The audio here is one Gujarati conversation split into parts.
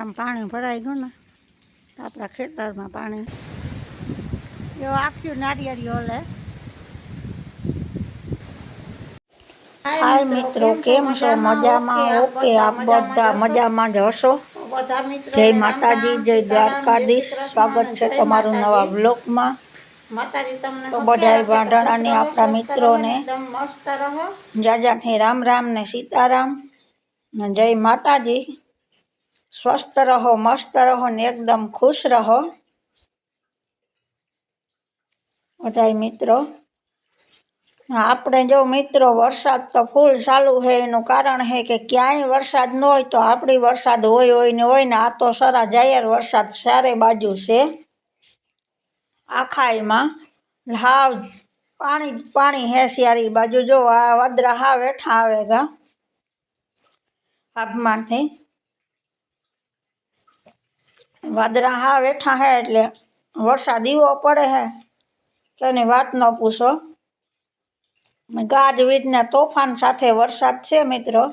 આમ પાણી ભરાઈ ગયું ને આપણા ખેતરમાં પાણી. એવો આખ્યું નારિયેળી ઓલે હાય મિત્રો કેમ છો? મજામાં? ઓકે આપ બધા મજામાં જ હશો? જય માતાજી જય દ્વારકાધીશ. સ્વાગત છે તમારું નવા વ્લોગમાં. તો બધાય વાંઢણાની આપણા મિત્રોને જાજાથી રામ રામ ને સીતારામ. જય માતાજી. સ્વસ્થ રહો, મસ્ત રહો ને એકદમ ખુશ રહો. બધાય મિત્રો આપણે જો મિત્રો, વરસાદ તો ફૂલ ચાલુ છે, એનું કારણ છે કે ક્યાંય વરસાદ ન હોય તો આપણી વરસાદ હોય હોય ને હોય ને આ તો સરા જાહેર વરસાદ ચારે બાજુ છે. આખાઈમાં હાવ પાણી પાણી હે સારી બાજુ. જો આ વાદરા હાવ હેઠા આવે ગા આબમાંથી વાદરા હા હેઠા હે એટલે વરસાદ એવો પડે હે. કે વાત ન પૂછો. ગાજવીજના તોફાન સાથે વરસાદ છે મિત્રો.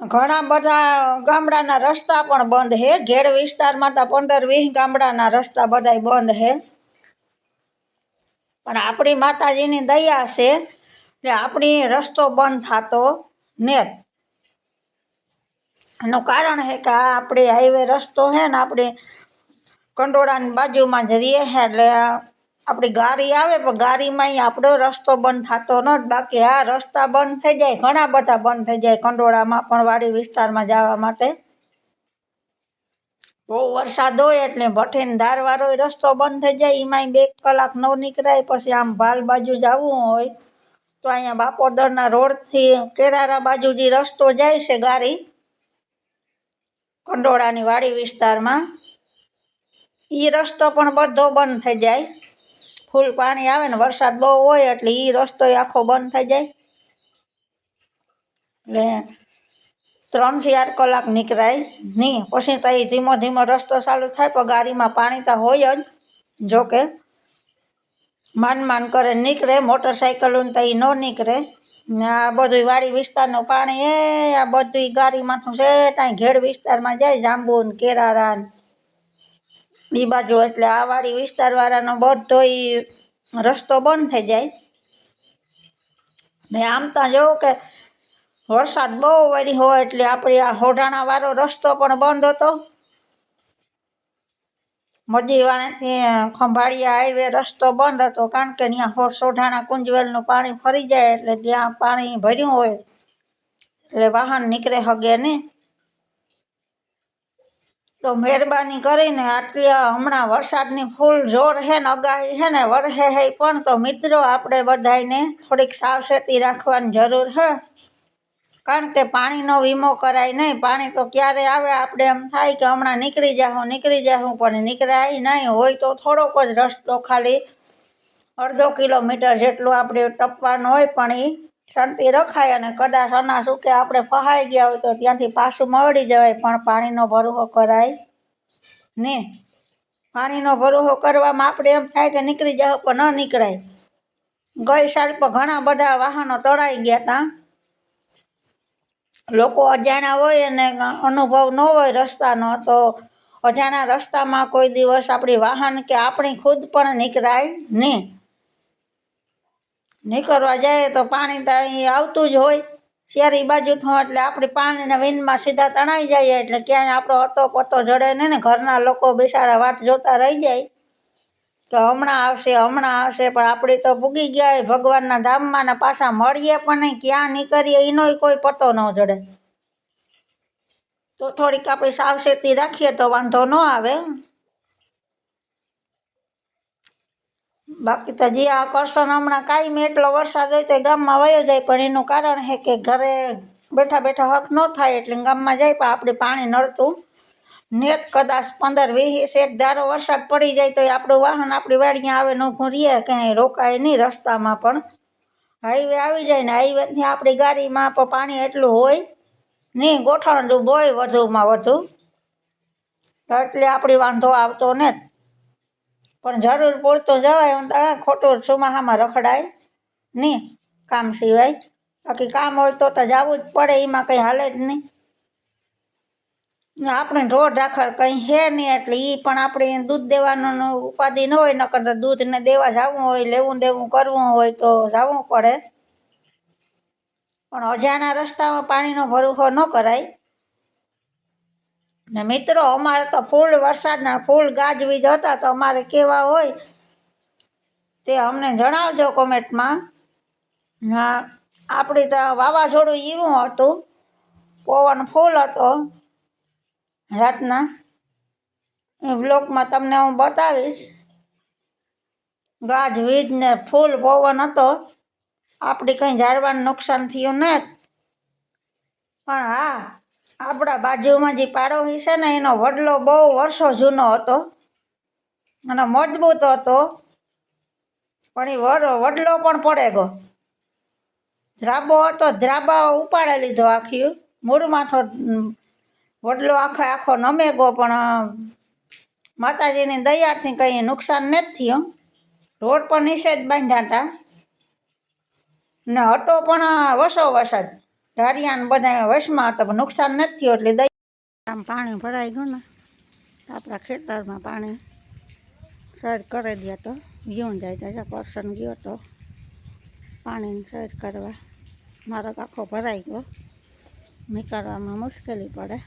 ઘણા બધા ગામડાના રસ્તા પણ બંધ છે ઘેડ વિસ્તારમાં તો પંદર વીસ ગામડાના રસ્તા બધાય બંધ છે પણ આપણી માતાજીની દયા છે એટલે આપણી રસ્તો બંધ થતો ને એનું કારણ છે કે આ આપણે હાઈવે રસ્તો છે ને આપણે કંડોળાની બાજુમાં જ રહીએ છે, એટલે આપણી ગાડી આવે, પણ ગાડીમાં આપણો રસ્તો બંધ થતો નથી બાકી આ રસ્તા બંધ થઈ જાય, ઘણા બધા બંધ થઈ જાય કંડોળામાં પણ વાડી વિસ્તારમાં જવા માટે. બહુ વરસાદ હોય એટલે ભઠીને ધારવાળો રસ્તો બંધ થઈ જાય, એમાંય બે કલાક ન નીકળાય, પછી આમ ભાલ બાજુ જવું હોય, તો અહીંયા બાપોદરના રોડથી કેરારા બાજુ જે રસ્તો જાય છે ગાડી. કંડોળાની વાડી વિસ્તારમાં. એ રસ્તો પણ બધો બંધ થઈ જાય. ફૂલ પાણી આવે ને વરસાદ બહુ હોય એટલે એ રસ્તો આખો બંધ થઈ જાય. એટલે ત્રણથી આઠ કલાક નીકળાય. નહીં પછી તો એ ધીમો ધીમો રસ્તો ચાલુ થાય, પણ ગાડીમાં પાણી તો હોય જ. જોકે, માન માન કરે નીકળે મોટરસાઇકલ તો એ ન નીકળે. આ બધું વાડી વિસ્તારનું પાણી, એ આ બધું ગાડીમાંથી છે ત્યાં ઘેડ વિસ્તારમાં જાય જાંબુ ને કેરારા ને બાજુ. એટલે આ વાડી વિસ્તારવાળાનો બધો રસ્તો બંધ થઈ જાય. ને આમ તો જો કે વરસાદ બહુ વરી હોય, એટલે આપણે આ હોઢાણાવાળો રસ્તો પણ બંધ હતો. મજીવાણાથી ખંભાળિયા હાઈવે રસ્તો બંધ હતો કારણ કે ત્યાં હો, સોઢાણા કુંજવેલનું પાણી ફરી જાય એટલે ત્યાં પાણી ભર્યું હોય. એટલે વાહન નીકળે હગે નહીં તો મહેરબાની કરીને આટલી હમણાં વરસાદની ફૂલ જોર હે ને, અગાહી હે ને, વરહે હે પણ તો મિત્રો આપણે બધાને થોડીક સાવચેતી રાખવાની જરૂર છે કારણ કે પાણીનો વીમો કરાય નહીં. પાણી તો ક્યારે આવે? આપણે એમ થાય કે હમણાં નીકળી જાઉં નીકળી જાઉં પણ નીકળાય નહીં. હોય તો થોડોક જ રસ્તો ખાલી અડધો કિલોમીટર જેટલું આપણે ટપવાનું હોય, પણ એ શાંતિ રખાય અને કદાચ અના સુકે આપણે ફહાઈ ગયા હોય તો ત્યાંથી પાછું મળી જવાય, પણ પાણીનો ભરોહો કરાય નહીં. પાણીનો ભરોહો કરવામાં આપણે એમ થાય કે નીકળી જાવ પણ ન નીકળાય. ગઈ સાલ પણ ઘણા બધા વાહનો તળાઈ ગયા હતા લોકો અજાણ્યા હોય અને અનુભવ ન હોય રસ્તાનો, તો અજાણ્યા રસ્તામાં કોઈ દિવસ આપણી વાહન કે આપણી ખુદ પણ નીકળાય નહીં નીકળવા જાય તો પાણી તો અહીં આવતું જ હોય. શેરી બાજુ થો એટલે આપણે પાણીના વિનમાં સીધા તણાઈ જઈએ એટલે ક્યાંય આપણો હતો પતો જડે નહીં ને ઘરના લોકો બિચારા વાટ જોતા રહી જાય. તો હમણાં આવશે હમણાં આવશે, પણ આપણે તો ભૂગી ગયા ભગવાનના ધામમાં ને પાછા મળીએ પણ નહીં, ક્યાં નીકળીએ એનોય કોઈ પતો ન જડે. તો થોડીક આપણી સાવચેતી રાખીએ તો વાંધો ન આવે. બાકી તો જે આકર્ષણ હમણાં કાંઈ એટલો વરસાદ હોય તો ગામમાં વયો જાય, પણ એનું કારણ છે કે ઘરે બેઠા બેઠા હક ન થાય એટલે ગામમાં જાય પણ આપણે પાણી નડતું. નેત કદાચ પંદર વીસ એક ધારો વરસાદ પડી જાય તો આપણું વાહન આપણી વાડીએ આવે ન ભૂરીએ ક્યાંય રોકાય નહીં રસ્તામાં પણ. હાઈવે આવી જાય ને હાઈવેથી આપણી ગાડીમાં પણ પાણી એટલું હોય નહીં ગોઠણ ડૂબ હોય વધુમાં વધુ. એટલે આપણી વાંધો આવતો ને પણ જરૂર પૂરતો જવાય તો ખોટું ચોમાસામાં રખડાય નહીં કામ સિવાય. બાકી કામ હોય તો તો જવું જ પડે, એમાં કંઈ હાલે જ નહીં. ને આપણે રોડ ઢાખર કંઈ છે નહીં એટલે એ પણ આપણે દૂધ દેવાનો નો ઉપાધિ ન હોય, નકર તો દૂધને દેવા જવું હોય, લેવું દેવું કરવું હોય તો જવું પડે. પણ અજાણા રસ્તામાં પાણીનો ભરોસો ન કરાય. ને મિત્રો, અમારે તો ફૂલ વરસાદના ફૂલ ગાજવીજ હતા તો અમારે કેવા હોય તે અમને જણાવજો કોમેન્ટમાં. હા આપણી તો વાવાઝોડું એવું હતું. પવન ફૂલ હતો. રાતના એ બ્લોગમાં તમને હું બતાવીશ. ગાજ, વીજ ને ફૂલ પવન હતો. આપણી કંઈ ઝાડવાનું નુકસાન થયું ને? પણ હા, આપણા બાજુમાં જે પાડોશી છે ને, એનો વડલો બહુ વર્ષો જૂનો હતો. અને મજબૂત હતો. પણ એ વડ વડલો પણ પડે ગયો. ધ્રાબો હતો ધ્રાબા ઉપાડે લીધો આખી. મૂળમાં તો વડલો આખો આખો નમે ગયો પણ માતાજીની દયાથી કંઈ નુકસાન નથી થયું રોડ પર નિષેધ બાંધ્યા હતા. ને હતો પણ વસો વસ જ. ઢારિયાને બધા વશમાં હતો, પણ નુકસાન નથી થયું, એટલે દયા આમ પાણી ભરાઈ ગયું ને, આપણા ખેતરમાં પાણી સર કરી દે તો ગયો જાય તો પર્સન ગયો તો પાણીની સર કરવા. મારો આખો ભરાઈ ગયો. નીકળવામાં મુશ્કેલી પડે.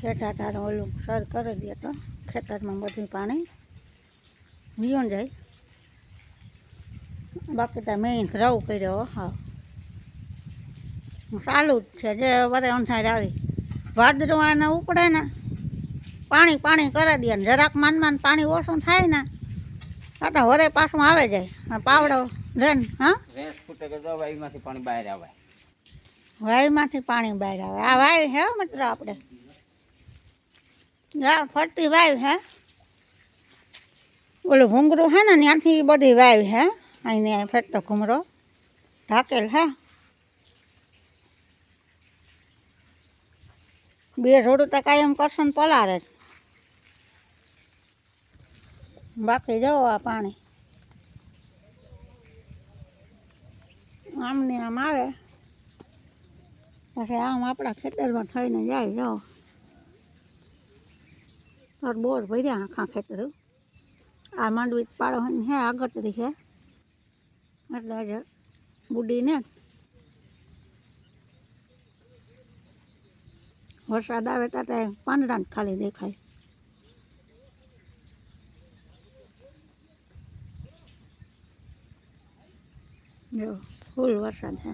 હેઠા ઓલું સર કરી દે તો ખેતરમાં બધું પાણી ગયો જાય. બાકી તો મેં રવ કર્યો હા. ચાલુ જ છે જે વરે અંધાર આવી. ભાદરો આને ઉપડે ને પાણી પાણી કરી દે ને જરાક માન માન પાણી ઓછું થાય ને તો વરે પાછું આવે જાય. પાવડો પાવડો રેન હા? રેસ ફૂટે કે જો વાયુમાંથી પાણી બહાર આવે. વાયમાંથી પાણી બહાર આવે. આ વાય હે મિત્ર આપણે હા ફરતી વાવ હે. ઓલું ભૂંગરું હે ને, ત્યાંથી બધી વાવ હે. અહીંને ફેરતો ઘૂમરો. ઢાકેલ હે. બે જોડું તો કાયમ કરશે ને પલારે. બાકી જવો આ પાણી. આમને આમ આવે. પછી આમ આપણા ખેતરમાં થઈને જાય, જો. તાર બોર ભર્યા આખા ખેતર. આ માંડવી પાડો હે, આગતરી છે એટલે જ બુડીને વરસાદ આવે ત્યારે પાંદડા ખાલી દેખાય. જો, ફૂલ વરસાદ છે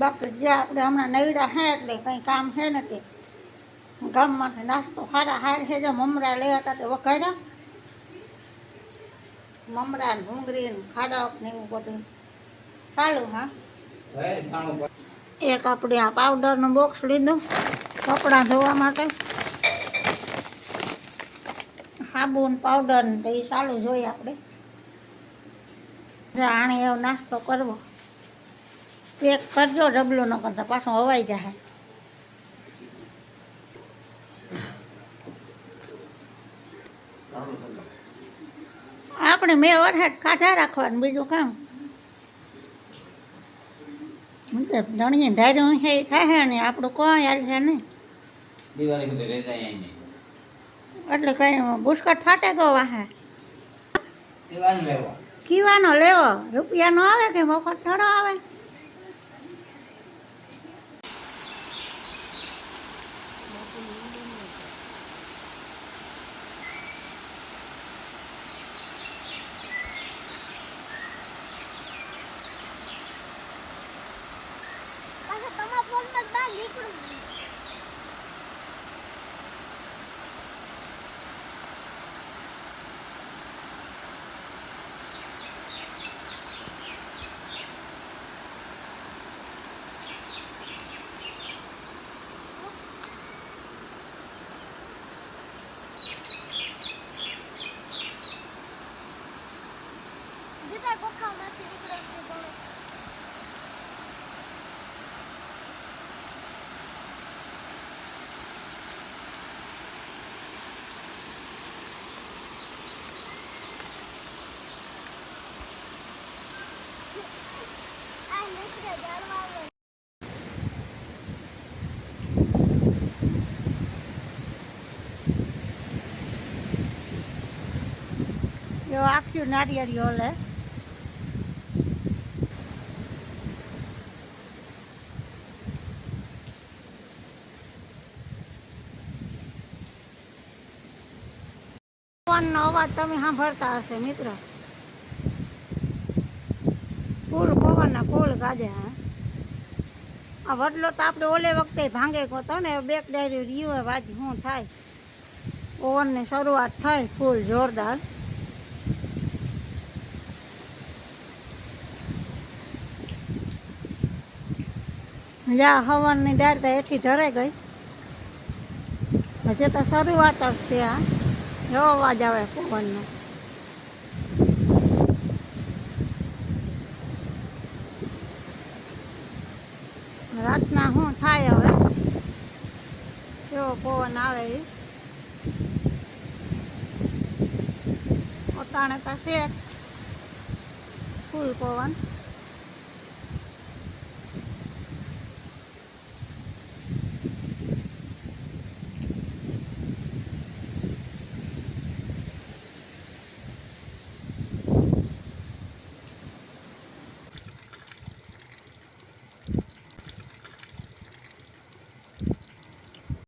બાકી જે આપણે હમણાં નવીડા હે એટલે કંઈ કામ છે નથી. ગામમાંથી નાસ્તો સારા હાર છે, જે મમરા લઈ હતા તે વઘાર્યા. મમરા ને ને ખાડક ને એવું બધું. સારું હા. એક આપણે આ પાવડરનું બોક્સ લીધું, કપડાં ધોવા માટે. સાબુ પાવડર તો એ સારું જોઈએ આપણે. આણે એવો નાસ્તો કરવો. પેક કરજો ડબલું ન કરતા પાછો હવાઈ જાય આપણે મેં વરસાદ કાઢા રાખવાનું બીજું કામ. ધણી ધાર્યું છે એ થાય ને આપણું કોઈ હાલ છે નહીં. એટલે કઈ બુસ્કટ ફાટે ગયો વાહે? કીવાનો લેવો? રૂપિયાનો આવે કે મફત થોડો આવે? Thank you. જો આખ્યું નારિયેરી ઓલે ફોનનો અવાજ તમે સાંભળતા હશે મિત્ર પવનના ફૂલ ગાજે, હા? આ વડલો તો આપણે ઓલે વખતે ભાંગે ગયો ને બેક ડાયરી રહ્યું હોય વાત શું થાય? ઓવનની શરૂઆત થાય, ફૂલ જોરદાર. જા હવનની ડાળ તો એઠી ઢરે ગઈ. હજે તો શરૂઆત છે, આ. જો અવાજ આવે, પવનનો? રાતના શું થાય હવે? કેવો પવન આવે એ અટાણે તો છે. ફૂલ પવન.